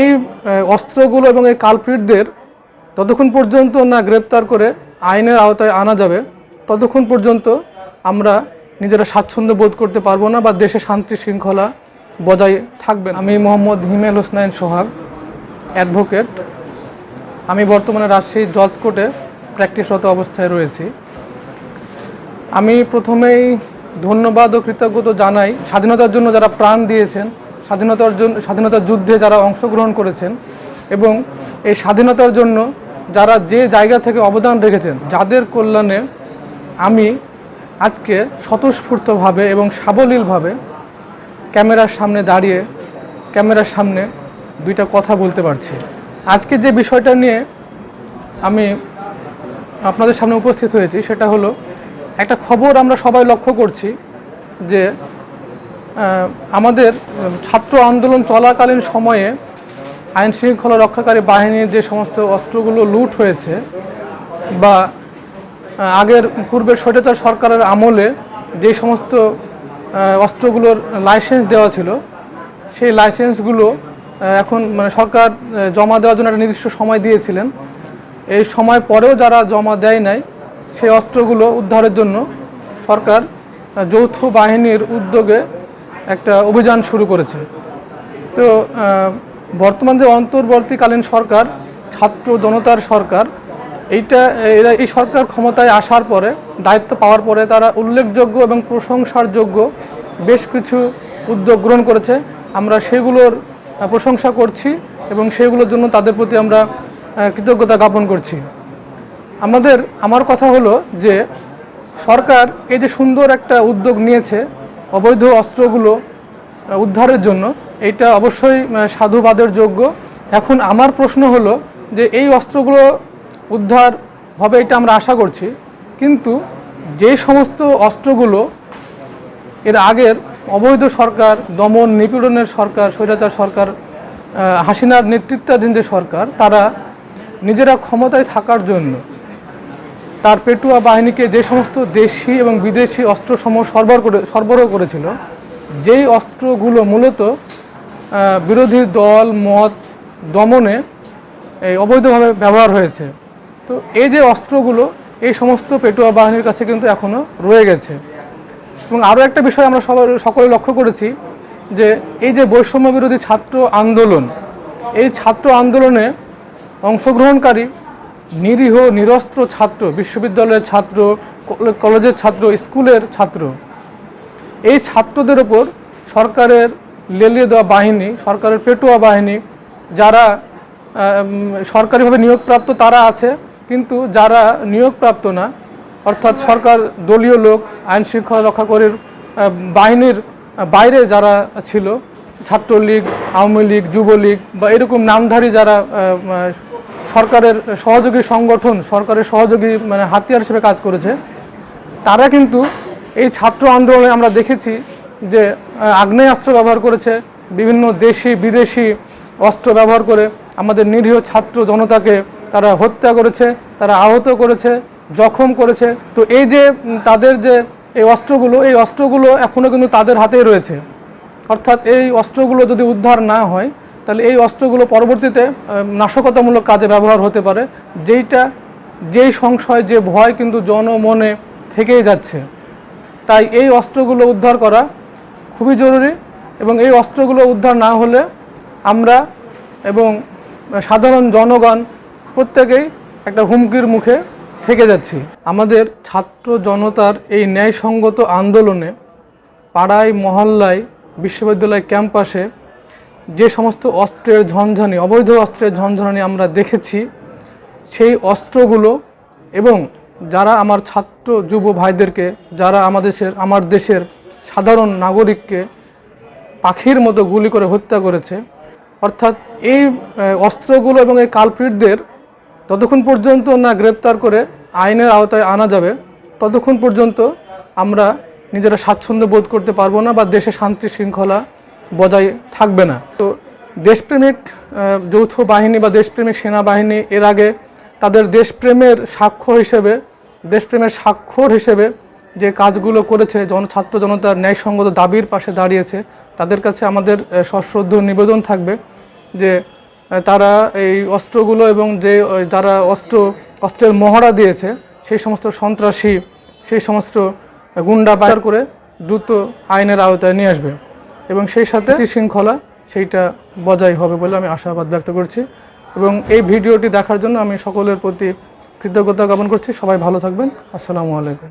এই অস্ত্রগুলো এবং এই কালপ্রিটদের ততক্ষণ পর্যন্ত না গ্রেপ্তার করে আইনের আওতায় আনা যাবে, ততক্ষণ পর্যন্ত আমরা নিজেরা স্বাচ্ছন্দ্য বোধ করতে পারব না বা দেশে শান্তি শৃঙ্খলা বজায় থাকবে। আমি মোহাম্মদ হিমেল হোসনাইন সোহাগ, অ্যাডভোকেট আমি বর্তমানে রাজশাহী জজ কোর্টে প্র্যাকটিসরত অবস্থায় রয়েছি আমি প্রথমেই ধন্যবাদ ও কৃতজ্ঞতা জানাই স্বাধীনতার জন্য যারা প্রাণ দিয়েছেন স্বাধীনতার জন্য স্বাধীনতার যুদ্ধে যারা অংশগ্রহণ করেছেন এবং এই স্বাধীনতার জন্য যারা যে জায়গা থেকে অবদান রেখেছেন, যাদের কল্যাণে আমি আজকে স্বতঃস্ফূর্তভাবে এবং সাবলীলভাবে ক্যামেরার সামনে দাঁড়িয়ে, ক্যামেরার সামনে দুইটা কথা বলতে পারছি। আজকে যে বিষয়টা নিয়ে আমি আপনাদের সামনে উপস্থিত হয়েছি, সেটা হলো, একটা খবর আমরা সবাই লক্ষ্য করছি যে আমাদের ছাত্র আন্দোলন চলাকালীন সময়ে আইন শৃঙ্খলা রক্ষাকারী বাহিনীর যে সমস্ত অস্ত্রগুলো লুট হয়েছে বা আগের পূর্বের স্বৈরাচার সরকারের আমলে যে সমস্ত অস্ত্রগুলোর লাইসেন্স দেওয়া ছিল, সেই লাইসেন্সগুলো এখন মানে সরকার জমা দেওয়ার জন্য একটা নির্দিষ্ট সময় দিয়েছিলেন। এই সময় পরেও যারা জমা দেয় নাই, সেই অস্ত্রগুলো উদ্ধারের জন্য সরকার যৌথ বাহিনীর উদ্যোগে একটা অভিযান শুরু করেছে। তো বর্তমান যে অন্তর্বর্তীকালীন সরকার, ছাত্র জনতার সরকার, এইটা, এরা এই সরকার ক্ষমতায় আসার পরে, দায়িত্ব পাওয়ার পরে তারা উল্লেখযোগ্য এবং প্রশংসার যোগ্য বেশ কিছু উদ্যোগ গ্রহণ করেছে। আমরা সেগুলোর প্রশংসা করছি এবং সেগুলোর জন্য তাদের প্রতি আমরা কৃতজ্ঞতা জ্ঞাপন করছি। আমাদের, আমার কথা হলো যে সরকার এই যে সুন্দর একটা উদ্যোগ নিয়েছে অবৈধ অস্ত্রগুলো উদ্ধারের জন্য। এইটা অবশ্যই সাধুবাদের যোগ্য। এখন আমার প্রশ্ন হলো যে এই অস্ত্রগুলো উদ্ধার হবে এটা আমরা আশা করছি। কিন্তু যে সমস্ত অস্ত্রগুলো এর আগের অবৈধ সরকার, দমন, নিপীড়নের সরকার, স্বৈরাচার সরকার হাসিনার নেতৃত্বাধীন যে সরকার, তারা নিজেরা ক্ষমতায় থাকার জন্য তার পেটুয়া বাহিনীকে যে সমস্ত দেশি এবং বিদেশি অস্ত্রসমূহ সরবরাহ করে, সরবরাহ করেছিল, যেই অস্ত্রগুলো মূলত বিরোধী দল, মত দমনে এই অবৈধভাবে ব্যবহার হয়েছে। তো এই যে অস্ত্রগুলো, এই সমস্ত পেটুয়া বাহিনীর কাছে কিন্তু এখনও রয়ে গেছে। এবং আরও একটা বিষয় আমরা সবাই, সকলে লক্ষ্য করেছি যে এই যে বৈষম্য বিরোধী ছাত্র আন্দোলন, এই ছাত্র আন্দোলনে অংশগ্রহণকারী নিরীহ, নিরস্ত্র ছাত্র, বিশ্ববিদ্যালয়ের ছাত্র কলেজের ছাত্র, স্কুলের ছাত্র। এই ছাত্রদের ওপর সরকারের লেলিয়ে দেওয়া বাহিনী, সরকারের পেটুয়া বাহিনী, যারা সরকারিভাবে নিয়োগপ্রাপ্ত তারা আছে, কিন্তু যারা নিয়োগপ্রাপ্ত না, অর্থাৎ সরকার দলীয় লোক, আইন শৃঙ্খলা রক্ষাকারীর বাহিনীর বাইরে যারা ছিল, ছাত্রলীগ, আওয়ামী লীগ, যুবলীগ বা এরকম নামধারী যারা সরকারের সহযোগী সংগঠন, সরকারের সহযোগী মানে হাতিয়ার হিসেবে কাজ করেছে। তারা কিন্তু এই ছাত্র আন্দোলনে আমরা দেখেছি যে আগ্নেয়াস্ত্র ব্যবহার করেছে, বিভিন্ন দেশি, বিদেশি অস্ত্র ব্যবহার করে আমাদের নিরীহ ছাত্র জনতাকে তারা হত্যা করেছে, তারা আহত করেছে, জখম করেছে। তো এই যে তাদের যে এই অস্ত্রগুলো এই অস্ত্রগুলো এখনও কিন্তু তাদের হাতেই রয়েছে। অর্থাৎ এই অস্ত্রগুলো যদি উদ্ধার না হয় তাহলে এই অস্ত্রগুলো পরবর্তীতে নাশকতামূলক কাজে ব্যবহার হতে পারে, যেইটা, যেই সংশয়, যে ভয় কিন্তু জনমনে থেকেই যাচ্ছে। তাই এই অস্ত্রগুলো উদ্ধার করা খুবই জরুরি এবং এই অস্ত্রগুলো উদ্ধার না হলে আমরা এবং সাধারণ জনগণ প্রত্যেকেই একটা হুমকির মুখে থেকে যাচ্ছি। আমাদের ছাত্র জনতার এই ন্যায়সঙ্গত আন্দোলনে পাড়ায় মহল্লায়, বিশ্ববিদ্যালয় ক্যাম্পাসে যে সমস্ত অস্ত্রের ঝনঝানি, অবৈধ অস্ত্রের ঝনঝনানি আমরা দেখেছি, সেই অস্ত্রগুলো এবং যারা আমার ছাত্র যুব ভাইদেরকে, যারা আমাদের আমার দেশের সাধারণ নাগরিককে পাখির মতো গুলি করে হত্যা করেছে, অর্থাৎ এই অস্ত্রগুলো এবং এই কালপ্রিটদের ততক্ষণ পর্যন্ত না গ্রেপ্তার করে আইনের আওতায় আনা যাবে, ততক্ষণ পর্যন্ত আমরা নিজেরা স্বাচ্ছন্দ্য বোধ করতে পারব না বা দেশে শান্তি শৃঙ্খলা বজায় থাকবে না। তো দেশপ্রেমিক যৌথ বাহিনী বা দেশপ্রেমিক সেনাবাহিনী এর আগে তাদের দেশপ্রেমের সাক্ষ্য হিসেবে, দেশপ্রেমের স্বাক্ষর হিসেবে যে কাজগুলো করেছে, জন, ছাত্র জনতার ন্যায়সঙ্গত দাবির পাশে দাঁড়িয়েছে, তাদের কাছে আমাদের সশ্রদ্ধ নিবেদন থাকবে যে তারা এই অস্ত্রগুলো এবং যে যারা অস্ত্র, অস্ত্রের মহড়া দিয়েছে, সেই সমস্ত সন্ত্রাসী, সেই সমস্ত গুন্ডা বাইর করে দ্রুত আইনের আওতায় নিয়ে আসবে। এবং সেই সাথে শৃঙ্খলা সেইটা বজায় হবে বলে আমি আশাবাদ ব্যক্ত করছি। এবং এই ভিডিওটি দেখার জন্য আমি সকলের প্রতি কৃতজ্ঞতা জ্ঞাপন করছি। সবাই ভালো থাকবেন। আসসালামু আলাইকুম।